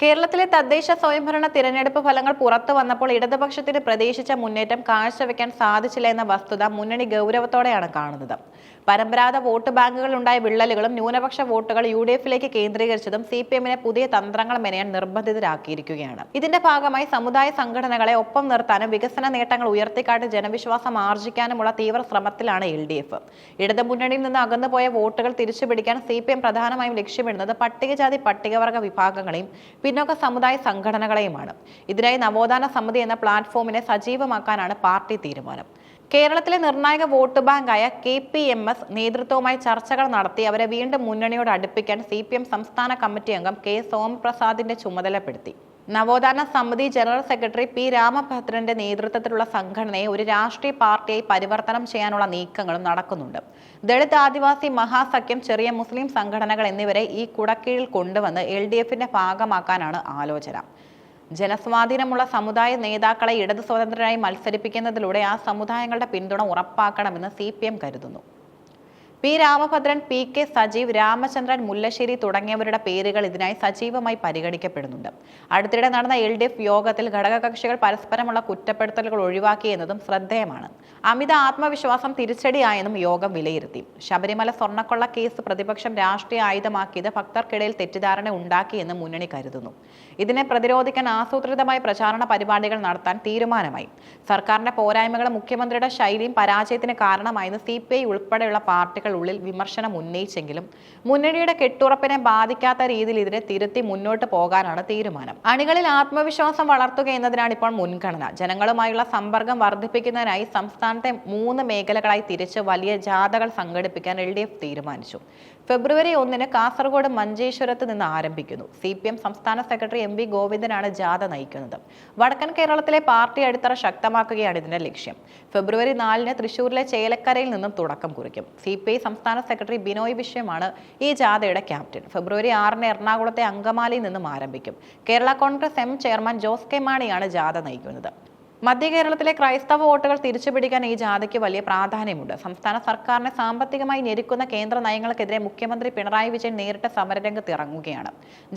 കേരളത്തിലെ തദ്ദേശ സ്വയംഭരണ തിരഞ്ഞെടുപ്പ് ഫലങ്ങൾ പുറത്തു വന്നപ്പോൾ ഇടതുപക്ഷത്തിന് പ്രതീക്ഷിച്ച മുന്നേറ്റം കാഴ്ചവെക്കാൻ സാധിച്ചില്ല എന്ന വസ്തുത മുന്നണി ഗൗരവത്തോടെയാണ് കാണുന്നത്. പരമ്പരാഗത വോട്ട് ബാങ്കുകളിലുണ്ടായ വിള്ളലുകളും ന്യൂനപക്ഷ വോട്ടുകൾ യു ഡി എഫിലേക്ക് കേന്ദ്രീകരിച്ചതും സി പി എമ്മിനെ പുതിയ തന്ത്രങ്ങൾ മെനയാൻ നിർബന്ധിതരാക്കിയിരിക്കുകയാണ്. ഇതിന്റെ ഭാഗമായി സമുദായ സംഘടനകളെ ഒപ്പം നിർത്താനും വികസന നേട്ടങ്ങൾ ഉയർത്തിക്കാട്ടി ജനവിശ്വാസം ആർജിക്കാനുമുള്ള തീവ്ര ശ്രമത്തിലാണ് എൽ ഡി എഫ്. ഇടതുമുന്നണിയിൽ നിന്ന് അകന്നുപോയ വോട്ടുകൾ തിരിച്ചുപിടിക്കാൻ സി പി എം പ്രധാനമായും ലക്ഷ്യമിടുന്നത് പട്ടികജാതി പട്ടികവർഗ വിഭാഗങ്ങളെയും പിന്നോക്ക സമുദായ സംഘടനകളെയുമാണ്. ഇതിനായി നവോത്ഥാന സമിതി എന്ന പ്ലാറ്റ്ഫോമിനെ സജീവമാക്കാനാണ് പാർട്ടി തീരുമാനം. കേരളത്തിലെ നിർണായക വോട്ട് ബാങ്കായ കെ പി എം എസ് നേതൃത്വവുമായി ചർച്ചകൾ നടത്തി അവരെ വീണ്ടും മുന്നണിയോട് അടുപ്പിക്കാൻ സി പി എം സംസ്ഥാന കമ്മിറ്റി അംഗം കെ സോംപ്രസാദിന്റെ ചുമതലപ്പെടുത്തി. നവോത്ഥാന സമിതി ജനറൽ സെക്രട്ടറി പി രാമഭദ്രന്റെ നേതൃത്വത്തിലുള്ള സംഘടനയെ ഒരു രാഷ്ട്രീയ പാർട്ടിയായി പരിവർത്തനം ചെയ്യാനുള്ള നീക്കങ്ങളും നടക്കുന്നുണ്ട്. ദളിത് ആദിവാസി മഹാസഖ്യം ചെറിയ മുസ്ലിം സംഘടനകൾ എന്നിവരെ ഈ കുടക്കീഴിൽ കൊണ്ടുവന്ന് എൽ ഡി എഫിന്റെ ഭാഗമാക്കാനാണ് ആലോചന. ജനസ്വാധീനമുള്ള സമുദായ നേതാക്കളെ ഇടതു സ്വതന്ത്രരായി മത്സരിപ്പിക്കുന്നതിലൂടെ ആ സമുദായങ്ങളുടെ പിന്തുണ ഉറപ്പാക്കണമെന്ന് സി കരുതുന്നു. P Ramabhadran P K Sajeev Ramachandran Mullassery തുടങ്ങിയവരുടെ പേരുകൾ ഇതിനായി സജീവമായി പരിഗണിക്കപ്പെടുന്നുണ്ട്. അടുത്തിടെ നടന്ന എൽ ഡി എഫ് യോഗത്തിൽ ഘടകകക്ഷികൾ പരസ്പരമുള്ള കുറ്റപ്പെടുത്തലുകൾ ഒഴിവാക്കി എന്നതും ശ്രദ്ധേയമാണ്. അമിത ആത്മവിശ്വാസം തിരിച്ചടിയായെന്നും യോഗം വിലയിരുത്തി. ശബരിമല സ്വർണക്കൊള്ള കേസ് പ്രതിപക്ഷം രാഷ്ട്രീയ ആയുധമാക്കിയത് ഭക്തർക്കിടയിൽ തെറ്റിദ്ധാരണ ഉണ്ടാക്കിയെന്ന് മുന്നണി കരുതുന്നു. ഇതിനെ പ്രതിരോധിക്കാൻ ആസൂത്രിതമായ പ്രചാരണ പരിപാടികൾ നടത്താൻ തീരുമാനമായി. സർക്കാരിന്റെ പോരായ്മകളും മുഖ്യമന്ത്രിയുടെ ശൈലിയും പരാജയത്തിന് കാരണമായെന്ന് സി പി ഐ ഉൾപ്പെടെയുള്ള പാർട്ടികൾ ഉള്ളിൽ വിമർശനം ഉന്നയിച്ചെങ്കിലും മുന്നണിയുടെ കെട്ടുറപ്പിനെ ബാധിക്കാത്ത രീതിയിൽ ഇതിനെ തിരുത്തി മുന്നോട്ട് പോകാനാണ് തീരുമാനം. അണികളിൽ ആത്മവിശ്വാസം വളർത്തുക എന്നതിനാണ് ഇപ്പോൾ മുൻഗണന. ജനങ്ങളുമായുള്ള സമ്പർക്കം വർദ്ധിപ്പിക്കുന്നതിനായി സംസ്ഥാനത്തെ മൂന്ന് മേഖലകളായി തിരിച്ച് വലിയ ജാഥകൾ സംഘടിപ്പിക്കാൻ എൽ ഡി എഫ് തീരുമാനിച്ചു. ഫെബ്രുവരി ഒന്നിന് കാസർഗോഡ് മഞ്ചേശ്വരത്ത് നിന്ന് ആരംഭിക്കുന്നു. സി പി എം സംസ്ഥാന സെക്രട്ടറി എം വി ഗോവിന്ദനാണ് ജാഥ നയിക്കുന്നത്. വടക്കൻ കേരളത്തിലെ പാർട്ടി അടിത്തറ ശക്തമാക്കുകയാണ് ഇതിന്റെ ലക്ഷ്യം. ഫെബ്രുവരി നാലിന് തൃശൂരിലെ ചേലക്കരയിൽ നിന്നും തുടക്കം കുറിക്കും. സി പി ഐ സംസ്ഥാന സെക്രട്ടറി ബിനോയ് വിശ്വമാണ് ഈ ജാഥയുടെ ക്യാപ്റ്റൻ. ഫെബ്രുവരി ആറിന് എറണാകുളത്തെ അങ്കമാലിയിൽ നിന്നും ആരംഭിക്കും. Kerala Congress M chairman Jose K മാണിയാണ് ജാഥ നയിക്കുന്നത്. മധ്യ കേരളത്തിലെ ക്രൈസ്തവ വോട്ടുകൾ തിരിച്ചുപിടിക്കാൻ ഈ ജാഥയ്ക്ക് വലിയ പ്രാധാന്യമുണ്ട്. സംസ്ഥാന സർക്കാരിനെ സാമ്പത്തികമായി ഞെരുക്കുന്ന കേന്ദ്ര നയങ്ങൾക്കെതിരെ മുഖ്യമന്ത്രി പിണറായി വിജയൻ നേരിട്ട് സമരരംഗത്ത് ഇറങ്ങുകയാണ്.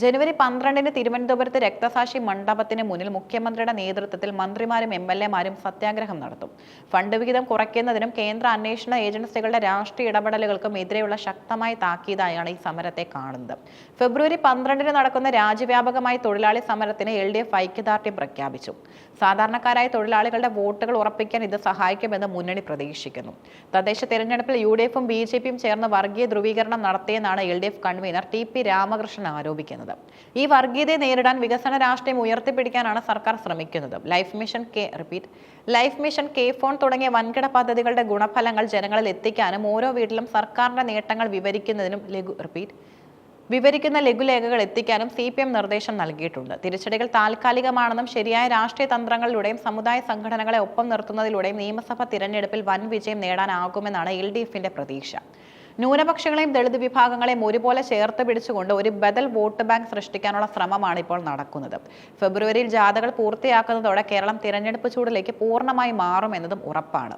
ജനുവരി പന്ത്രണ്ടിന് തിരുവനന്തപുരത്ത് രക്തസാക്ഷി മണ്ഡപത്തിന് മുന്നിൽ മുഖ്യമന്ത്രിയുടെ നേതൃത്വത്തിൽ മന്ത്രിമാരും എം എൽ എമാരും സത്യാഗ്രഹം നടത്തും. ഫണ്ട് വിഹിതം കുറയ്ക്കുന്നതിനും കേന്ദ്ര അന്വേഷണ ഏജൻസികളുടെ രാഷ്ട്രീയ ഇടപെടലുകൾക്കും എതിരെയുള്ള ശക്തമായ താക്കീതായാണ് ഈ സമരത്തെ കാണുന്നത്. ഫെബ്രുവരി പന്ത്രണ്ടിന് നടക്കുന്ന രാജ്യവ്യാപകമായ തൊഴിലാളി സമരത്തിന് എൽ ഡി എഫ് ഐക്യദാർഢ്യം പ്രഖ്യാപിച്ചു. സാധാരണക്കാരായ തൊഴിലാളികളുടെ വോട്ടുകൾ ഉറപ്പിക്കാൻ ഇത് സഹായിക്കുമെന്ന് മുന്നണി പ്രതീക്ഷിക്കുന്നു. തദ്ദേശ തെരഞ്ഞെടുപ്പിൽ യു ഡി എഫും ബി ജെ പിയും ചേർന്ന് വർഗീയ ധ്രുവീകരണം നടത്തിയെന്നാണ് L D F convener T P Ramakrishnan ആരോപിക്കുന്നത്. ഈ വർഗീയതയെ നേരിടാൻ വികസന രാഷ്ട്രീയം ഉയർത്തിപ്പിടിക്കാനാണ് സർക്കാർ ശ്രമിക്കുന്നത്. Life mission K repeat life mission K FON തുടങ്ങിയ വൻകിട പദ്ധതികളുടെ ഗുണഫലങ്ങൾ ജനങ്ങളിൽ എത്തിക്കാനും ഓരോ വീട്ടിലും സർക്കാരിന്റെ നേട്ടങ്ങൾ വിവരിക്കുന്നതിനും ലഘു റിപ്പീറ്റ് വിവരിക്കുന്ന ലഘുലേഖകൾ എത്തിക്കാനും സി പി എം നിർദ്ദേശം നൽകിയിട്ടുണ്ട്. തിരിച്ചടികൾ താൽക്കാലികമാണെന്നും ശരിയായ രാഷ്ട്രീയ തന്ത്രങ്ങളിലൂടെയും സമുദായ സംഘടനകളെ ഒപ്പം നിർത്തുന്നതിലൂടെയും നിയമസഭാ തിരഞ്ഞെടുപ്പിൽ വൻ വിജയം നേടാനാകുമെന്നാണ് എൽ ഡി എഫിന്റെ പ്രതീക്ഷ. ന്യൂനപക്ഷങ്ങളെയും ദളിത് വിഭാഗങ്ങളെയും ഒരുപോലെ ചേർത്ത് പിടിച്ചുകൊണ്ട് ഒരു ബദൽ വോട്ട് ബാങ്ക് സൃഷ്ടിക്കാനുള്ള ശ്രമമാണ് ഇപ്പോൾ നടക്കുന്നത്. ഫെബ്രുവരിയിൽ ജാഥകൾ പൂർത്തിയാക്കുന്നതോടെ കേരളം തിരഞ്ഞെടുപ്പ് ചൂടിലേക്ക് പൂർണമായി മാറുമെന്നതും ഉറപ്പാണ്.